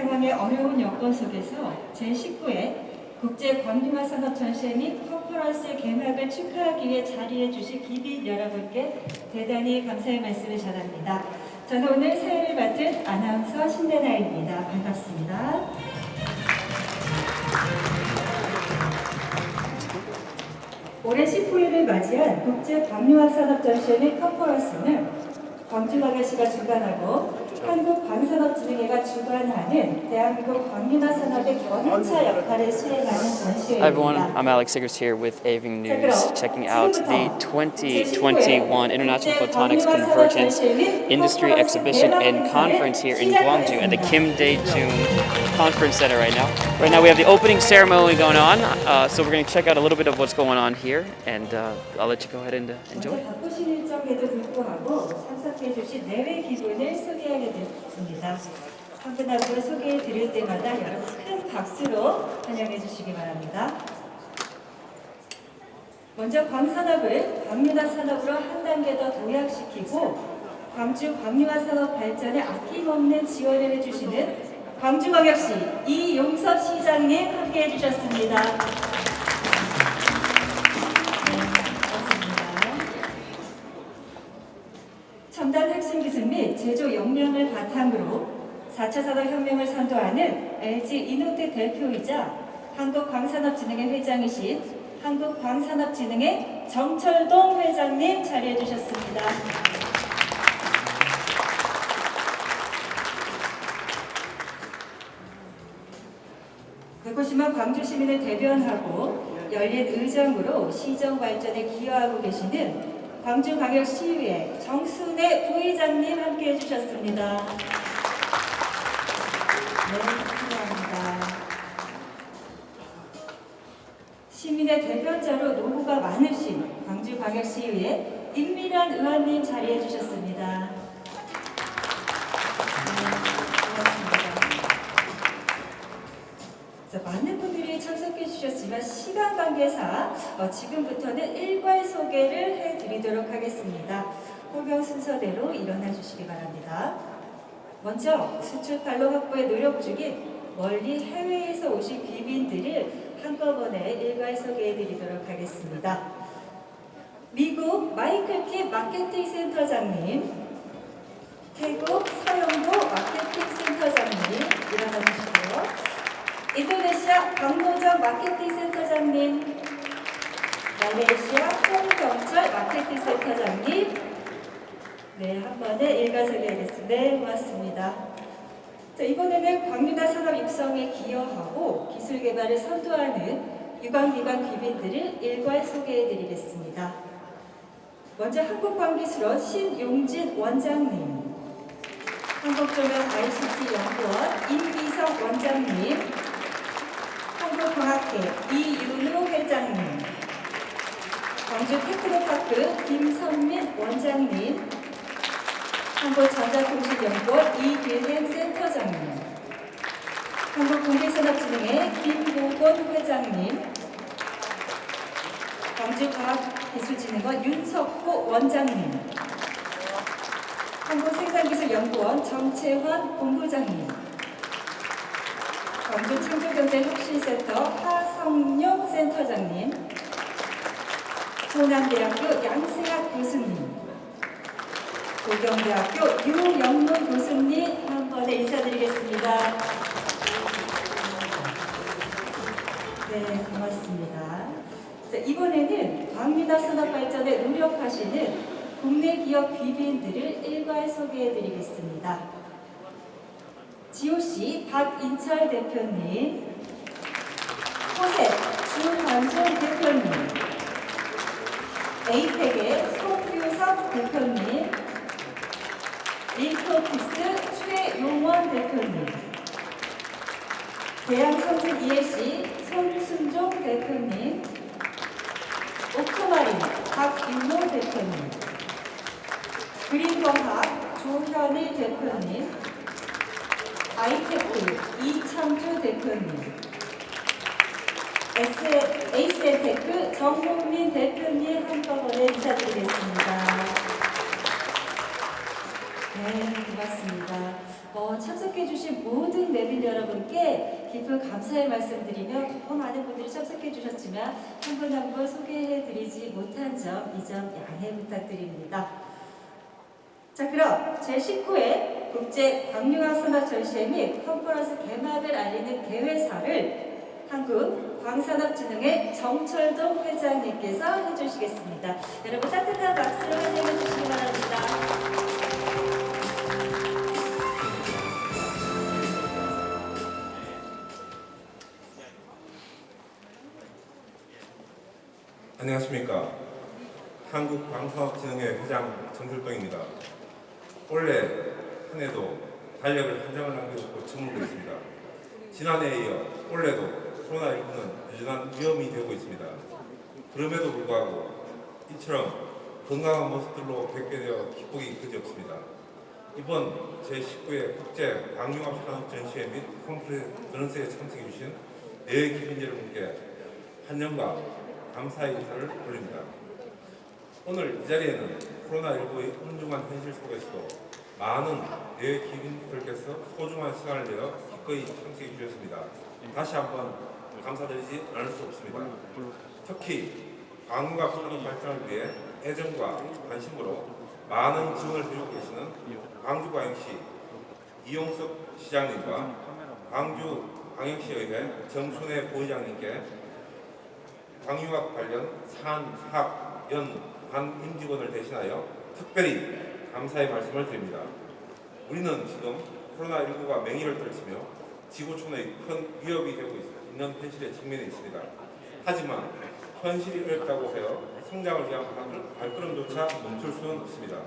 상황의 어려운 여건 속에서 제19회 국제 광림화 산업 전시회 및 컨퍼런스 개막을 축하하기 위해 자리해 주신 기빈 여러분께 대단히 감사의 말씀을 전합니다. 저는 오늘 사회를 맡은 아나운서 신대나입니다. 반갑습니다. 올해 19일을 맞이한 국제 광림화 산업 전시회 및 컨퍼런스는 광주광역시가 주관하고 Hi everyone, I'm Alex Siggers here with AVing News, checking out the 2021 International Photonics Convergence Industry Exhibition and Conference here in Gwangju at the Kim Dae-jung Conference Center right now. Right now we have the opening ceremony going on, uh, so we're going to check out a little bit of what's going on here, and uh, I'll let you go ahead and uh, enjoy. 소개하게 됐습니다. 한분한분 소개해 드릴 때마다 여러분 큰 박수로 환영해 주시기 바랍니다. 먼저 광산업을 광림화 산업으로 한 단계 더 도약시키고 광주 광림화 산업 발전에 아낌없는 지원을 해주시는 광주광역시 이용섭 시장님 함께해 주셨습니다. 첨단 핵심 기술 및 제조 역량을 바탕으로 4차 산업혁명을 선도하는 LG 이노텍 대표이자 한국광산업진흥회 회장이신 한국광산업진흥회 정철동 회장님 자리해 주셨습니다. 대구시만 광주 시민을 대변하고 열린 의정으로 시정 발전에 기여하고 계시는 광주광역시의회 정순애 부의장님 함께 해 주셨습니다. 네, 감사합니다. 시민의 대변자로 노고가 많으신 광주광역시의회 임미란 의원님 자리해 주셨습니다. 주셨지만 시간 관계상 어, 지금부터는 일괄 소개를 해드리도록 하겠습니다. 호명 순서대로 일어나 주시기 바랍니다. 먼저 수출 판로 확보에 노력 중인 멀리 해외에서 오신 귀빈들을 한꺼번에 일괄 소개해 드리도록 하겠습니다. 미국 마이클 키 마케팅 센터장님, 태국 서영도 마케팅 센터장님 일어나 주시고요. 인도네시아 강노정 마케팅 센터장님, 말레이시아 홍경철 마케팅 센터장님, 네, 한 번에 일가소개하겠습니다. 네, 고맙습니다. 자, 이번에는 광림화 산업 육성에 기여하고 기술 개발을 선도하는 유관기관 귀빈들을 일괄 소개해드리겠습니다. 먼저 한국광기술원 신용진 원장님, 한국조명 ICT 연구원 임비성 원장님, 한국과학회 이윤우 회장님, 광주 테크노파크 김선민 원장님, 한국전자통신연구원 이길행 센터장님, 한국공개산업진흥회 김보건 회장님, 광주과학기술진흥원 윤석호 원장님, 한국생산기술연구원 정채환 본부장님, 광주창조경제혁신센터 하성룡 센터장님, 호남대학교 양승학 교수님, 고경대학교 유영문 교수님 한 번에 인사드리겠습니다. 네, 고맙습니다. 자, 이번에는 광민화 산업 발전에 노력하시는 국내 기업 귀빈들을 일괄 소개해드리겠습니다. GOC 박인철 대표님, 호셉 주관종 대표님, 에이펙의 송규섭 대표님, 리크오피스 최용원 대표님, 대양성준 ELC 손순종 대표님, 오크마린 박윤호 대표님, 그린건학 조현일 대표님, 아이테크 이창주 대표님, 에이스테크 정국민 대표님 한꺼번에 인사드리겠습니다. 네, 고맙습니다. 어, 참석해주신 모든 내빈 여러분께 깊은 감사의 말씀드리며 더 많은 분들이 참석해주셨지만 한 분 한 분 소개해드리지 못한 점, 이 점 양해 부탁드립니다. 자, 그럼 제19회 국제 광명학 산업 전시회 및 컨퍼런스 개막을 알리는 개회사를 한국 광산업진흥회 정철동 회장님께서 해주시겠습니다. 여러분 따뜻한 박수로 환영해 주시기 바랍니다. 안녕하십니까. 한국방사업진흥회 회장 정철동입니다. 올해 한 해도 달력을 한 장을 남겨놓고 있습니다. 지난해에 이어 올해도 코로나19는 여전한 위험이 되고 있습니다. 그럼에도 불구하고 이처럼 건강한 모습들로 뵙게 되어 기쁘기 그지없습니다. 이번 제19회 국제 산업 전시회 및 컨퍼런스에 참석해 주신 내외 기빈 여러분께 환영과 감사의 인사를 올립니다. 오늘 이 자리에는 코로나19의 엄중한 현실 속에서도 많은 내외 기빈들께서 소중한 시간을 내어 기꺼이 참석해 주셨습니다. 다시 한번 감사드리지 않을 수 없습니다. 특히 광과 산업 발전을 위해 애정과 관심으로 많은 지원을 해주고 계시는 광주광역시 이용석 시장님과 광주 광역시의회 정순애 부의장님께 광융학 관련 산학 연 관 임직원을 대신하여 특별히 감사의 말씀을 드립니다. 우리는 지금 코로나19가 맹위를 떨치며 지구촌의 큰 위협이 되고 있는 현실에 직면해 있습니다. 하지만 현실이 어렵다고 하여 성장을 위한 발- 발걸음조차 멈출 수는 없습니다.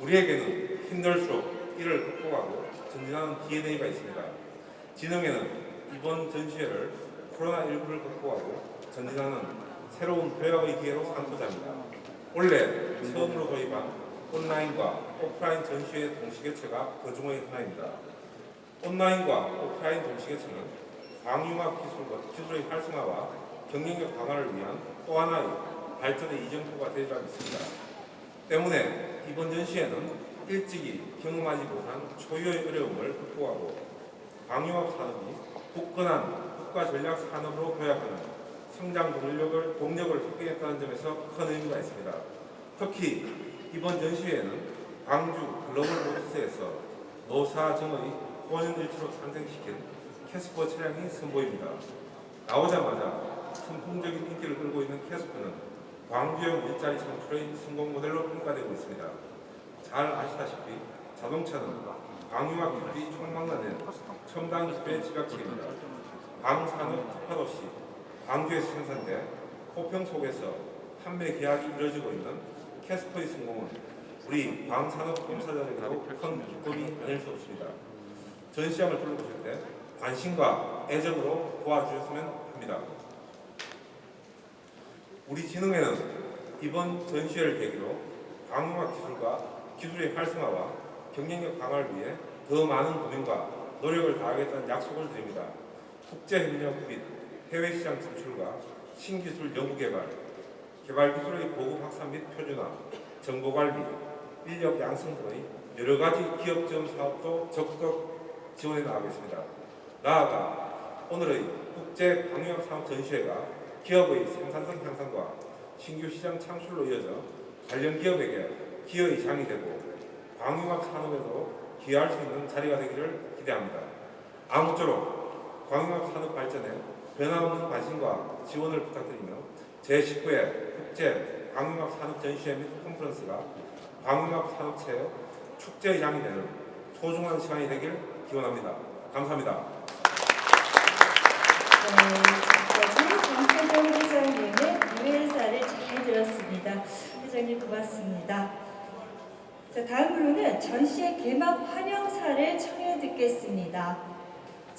우리에게는 힘들수록 이를 극복하고 전진하는 DNA가 있습니다. 진흥회는 이번 전시회를 코로나19를 극복하고 전진하는 새로운 대화의 기회로 삼고자 합니다. 올해 처음으로 도입한 온라인과 오프라인 전시회 동시 개최가 그 중의 하나입니다. 온라인과 오프라인 동시 개최는 광융학 기술과 기술의 활성화와 경쟁력 강화를 위한 또 하나의 발전의 이정표가 되리라 믿습니다. 때문에 이번 전시회는 일찍이 경험하지 못한 초유의 어려움을 극복하고 광융업 산업이 굳건한 국가 전략 산업으로 도약하는 성장 동력을 동력을 확보했다는 점에서 큰 의미가 있습니다. 특히 이번 전시회는 광주 글로벌 모터스에서 노사정의 혼연일치로 탄생시킨 캐스퍼 차량이 선보입니다. 나오자마자 선풍적인 인기를 끌고 있는 캐스퍼는 광주형 일자리 창출의 성공 모델로 평가되고 있습니다. 잘 아시다시피 자동차는 광융학 기술이 총망라낸 첨단 기술의 집약체입니다. 광산업 특화도시 광주에서 생산돼 호평 속에서 판매 계약이 이루어지고 있는 캐스퍼의 성공은 우리 광산업 종사자들에게도 큰 기쁨이 아닐 수 없습니다. 전시장을 둘러보실 때 관심과 애정으로 도와주셨으면 합니다. 우리 진흥회는 이번 전시회를 계기로 광융학 기술과 기술의 활성화와 경쟁력 강화를 위해 더 많은 도전과 노력을 다하겠다는 약속을 드립니다. 국제협력 및 해외 시장 진출과 신기술 연구 개발, 개발 기술의 보급 확산 및 표준화, 정보 관리, 인력 양성 등의 여러 가지 기업 지원 사업도 적극 지원해 나가겠습니다. 나아가 오늘의 국제 광융학 산업 전시회가 기업의 생산성 향상과 신규 시장 창출로 이어져 관련 기업에게 기여의 장이 되고 광융학 산업에도 기여할 수 있는 자리가 되기를 기대합니다. 아무쪼록 광학 산업 발전에 변함없는 관심과 지원을 부탁드리며 제19회 국제 광학 산업 전시회 및 컨퍼런스가 광학 산업체의 축제장이 되는 소중한 시간이 되길 기원합니다. 감사합니다. 강태경 회장님의 유해사를 잘 들었습니다. 회장님 고맙습니다. 자, 다음으로는 전시회 개막 환영사를 청해 듣겠습니다.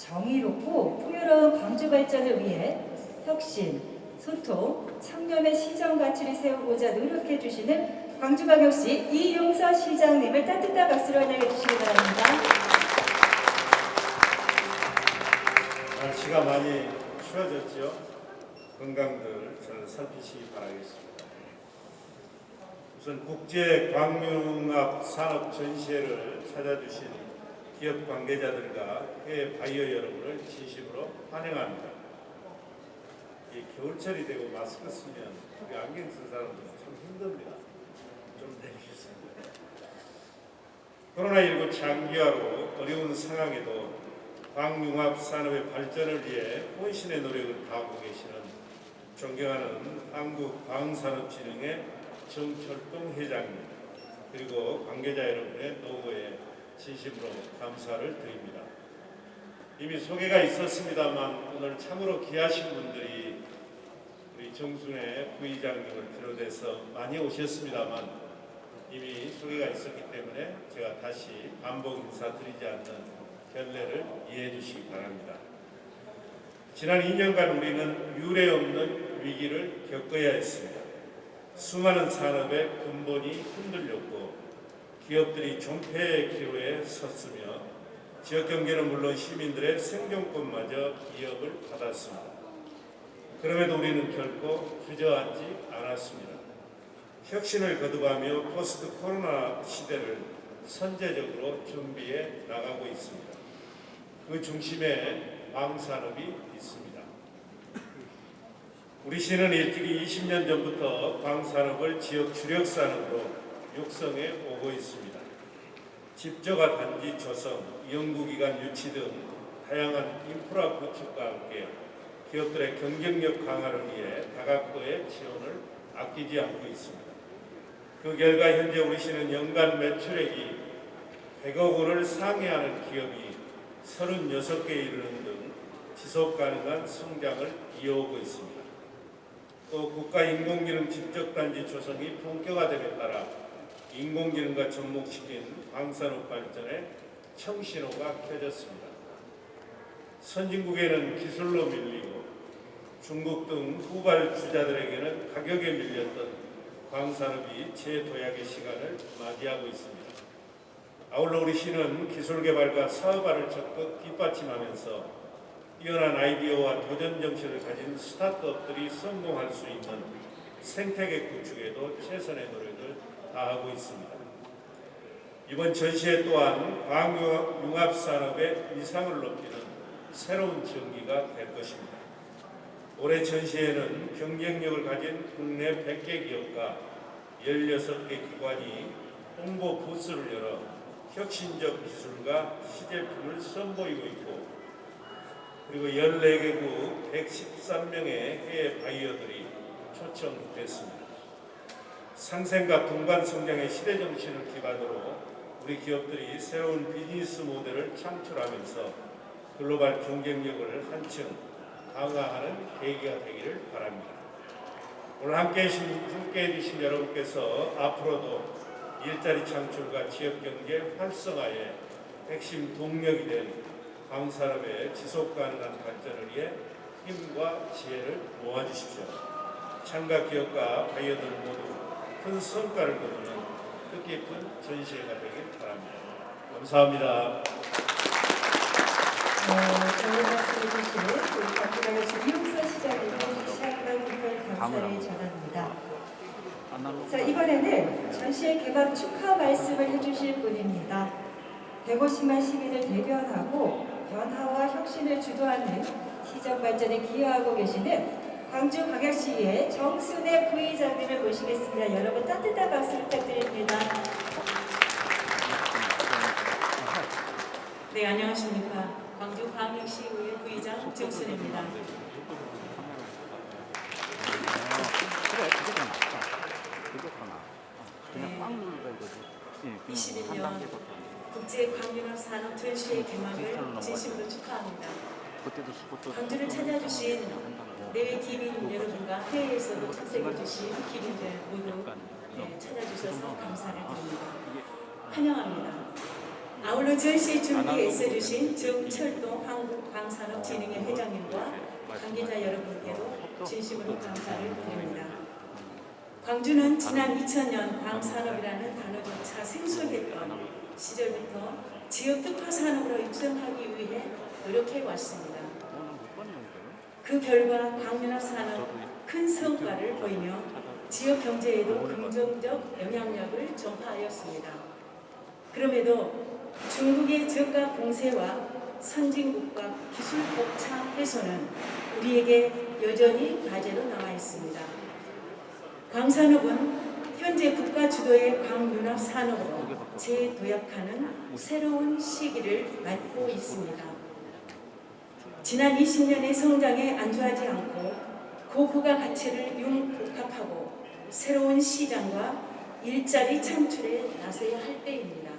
정의롭고 풍요로운 광주 발전을 위해 혁신, 소통, 청렴의 시정 가치를 세우고자 노력해 주시는 광주광역시 이용서 시장님을 따뜻한 박수로 환영해 주시기 바랍니다. 날씨가 많이 추워졌죠. 건강들 저는 살피시기 바라겠습니다. 우선 국제 광융합 산업 전시회를 찾아주신 기업 관계자들과 해외 바이어 여러분을 진심으로 환영합니다. 이 겨울철이 되고 마스크 쓰면 우리 안경 쓴 사람들은 참 힘듭니다. 좀 내리겠습니다. 코로나19 장기화로 어려운 상황에도 광융합 산업의 발전을 위해 혼신의 노력을 다하고 계시는 존경하는 한국광산업진흥회 정철동 회장님 그리고 관계자 여러분의 노고에 진심으로 감사를 드립니다. 이미 소개가 있었습니다만 오늘 참으로 귀하신 분들이 우리 정순회 부의장님을 비롯해서 많이 오셨습니다만 이미 소개가 있었기 때문에 제가 다시 반복 인사드리지 않는 결례를 이해해 주시기 바랍니다. 지난 2년간 우리는 유례 없는 위기를 겪어야 했습니다. 수많은 산업의 근본이 흔들렸고 기업들이 종패의 기로에 섰으며 지역 경제는 물론 시민들의 생존권마저 위협을 받았습니다. 그럼에도 우리는 결코 주저앉지 않았습니다. 혁신을 거듭하며 포스트 코로나 시대를 선제적으로 준비해 나가고 있습니다. 그 중심에 광산업이 있습니다. 우리 시는 일찍이 20년 전부터 광산업을 지역 주력 산업으로 육성해 오고 있습니다. 집저가 단지 조성, 연구기관 유치 등 다양한 인프라 구축과 함께 기업들의 경쟁력 강화를 위해 다각도의 지원을 아끼지 않고 있습니다. 그 결과 현재 우리 시는 연간 매출액이 100억 원을 상회하는 기업이 36개 이르는 등 지속 가능한 성장을 이어오고 있습니다. 또 국가 인공지능 집적단지 조성이 본격화됨에 따라 인공지능과 접목시킨 광산업 발전에 청신호가 켜졌습니다. 선진국에는 기술로 밀리고 중국 등 후발 주자들에게는 가격에 밀렸던 광산업이 재도약의 시간을 맞이하고 있습니다. 아울러 우리 시는 기술 개발과 사업화를 적극 뒷받침하면서 뛰어난 아이디어와 도전 정신을 가진 스타트업들이 성공할 수 있는 생태계 구축에도 최선의 노력을 다하고 있습니다. 이번 전시회 또한 광융합 산업의 위상을 높이는 새로운 전기가 될 것입니다. 올해 전시회는 경쟁력을 가진 국내 100개 기업과 16개 기관이 홍보 부스를 열어 혁신적 기술과 시제품을 선보이고 있고 그리고 14개국 113명의 해외 바이어들이 초청됐습니다. 상생과 동반 성장의 시대 정신을 기반으로 우리 기업들이 새로운 비즈니스 모델을 창출하면서 글로벌 경쟁력을 한층 강화하는 계기가 되기를 바랍니다. 오늘 함께 함께 해 주신 여러분께서 앞으로도 일자리 창출과 지역 경제 활성화에 핵심 동력이 된 광산업의 지속 가능한 발전을 위해 힘과 지혜를 모아주십시오. 참가 기업과 바이어들 모두 큰 성과를 거두는 뜻깊은 전시회가 되길 바랍니다. 감사합니다. 어, 저희 말씀 해 주신 우리 이용서 시장님을 다시 한번 깊은 감사를 전합니다. 자, 이번에는 전시회 개막 축하 말씀을 해주실 분입니다. 150만 시민을 대변하고 변화와 혁신을 주도하는 시정 발전에 기여하고 계시는 광주광역시의 정순애 부의장님을 모시겠습니다. 여러분 따뜻한 박수 부탁드립니다. 네, 안녕하십니까. 광주광역시의회 부의장 정순입니다. 그래, 그게 더 낫다. 그게 더 나아. 그냥 네. 꽉 누르다 이거지. 예, 그냥 21년 한 단계 더. 국제 광윤학 산업 전시회 개막을 진심으로 축하합니다. 광주를 찾아주신 내외 기민 여러분과 해외에서도 참석해 주신 기민들 모두 네, 찾아주셔서 감사를 드립니다. 환영합니다. 아울러 전시 준비에 애써주신 정철동 한국광산업진흥회 회장님과 관계자 여러분께도 진심으로 감사를 드립니다. 광주는 지난 2000년 광산업이라는 단어조차 생소했던 시절부터 지역 특화 산업으로 육성하기 위해 노력해 왔습니다. 그 결과 광윤합 산업 큰 성과를 보이며 지역 경제에도 긍정적 영향력을 전파하였습니다. 그럼에도 중국의 저가 공세와 선진국과 기술 격차 해소는 우리에게 여전히 과제로 남아 있습니다. 광산업은 현재 국가 주도의 광윤합 산업으로 재도약하는 새로운 시기를 맞고 있습니다. 지난 20년의 성장에 안주하지 않고 고부가 가치를 융복합하고 새로운 시장과 일자리 창출에 나서야 할 때입니다.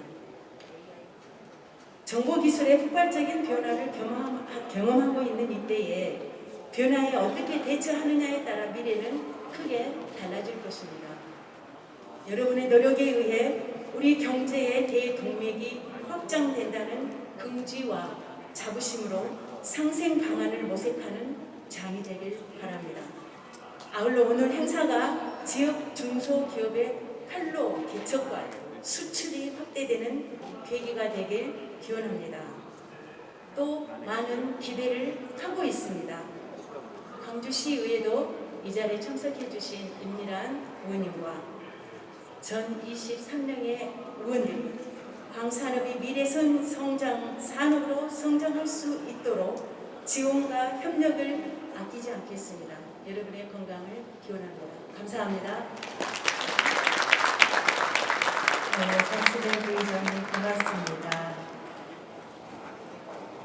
정보기술의 폭발적인 변화를 경험하- 경험하고 있는 이때에 변화에 어떻게 대처하느냐에 따라 미래는 크게 달라질 것입니다. 여러분의 노력에 의해 우리 경제의 대동맥이 확장된다는 긍지와 자부심으로 상생 방안을 모색하는 장이 되길 바랍니다. 아울러 오늘 행사가 지역 중소기업의 팔로 개척과 수출이 확대되는 계기가 되길 기원합니다. 또 많은 기대를 하고 있습니다. 광주시의회도 이 자리에 참석해 주신 임미란 의원님과 전 23명의 의원님, 광산업이 미래선 성장 산업으로 성장할 수 있도록 지원과 협력을 아끼지 않겠습니다. 여러분의 건강을 기원합니다. 감사합니다. 네, 정수된 부의장님 고맙습니다.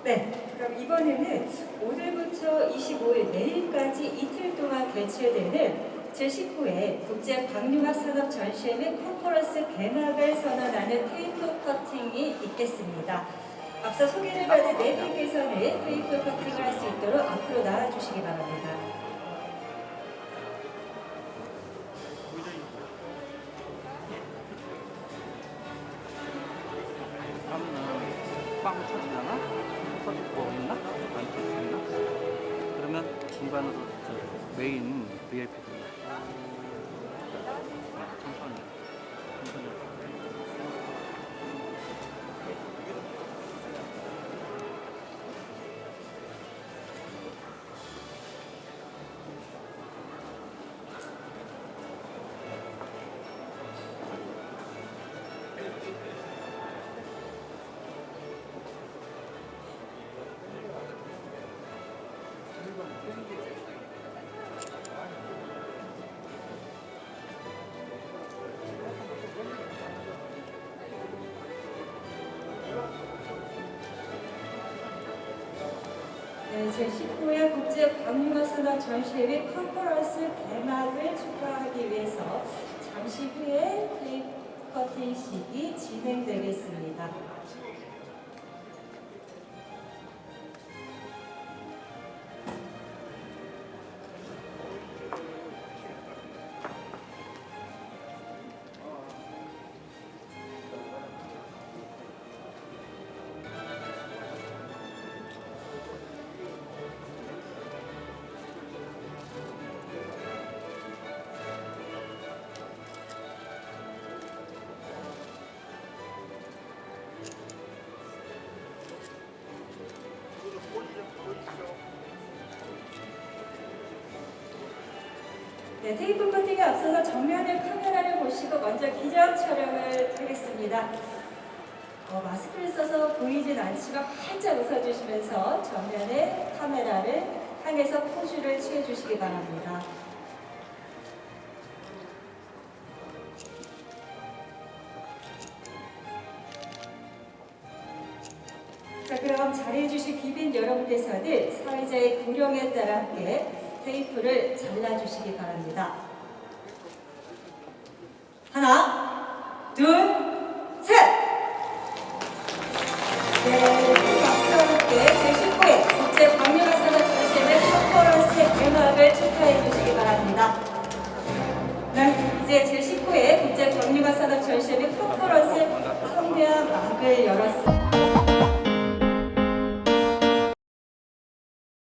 네, 그럼 이번에는 오늘부터 25일 내일까지 이틀 동안 개최되는 제19회 국제 광융학 산업 전시회 및 컨퍼런스 개막을 선언하는 테이프 커팅이 있겠습니다. 앞서 소개를 받은 네 분께서는 테이프 커팅을 할 수 있도록 앞으로 나와주시기 바랍니다. 빵 터지잖아? 터질 거 있나? 안 터지나? 그러면 중간으로 저 메인 VIP 들 제19회 국제 산업 전시회 및 컨퍼런스 개막을 축하하기 위해서 잠시 후에 테이프 커팅식이 진행되겠습니다. 네, 테이프 코팅에 앞서서 정면의 카메라를 보시고 먼저 기적 촬영을 하겠습니다. 어, 마스크를 써서 보이진 않지만 활짝 웃어주시면서 정면의 카메라를 향해서 포즈를 취해주시기 바랍니다. 자, 그럼 자리해주실 기빈 여러분께서는 사회자의 구령에 따라 함께 테이프를 잘라주시기 바랍니다.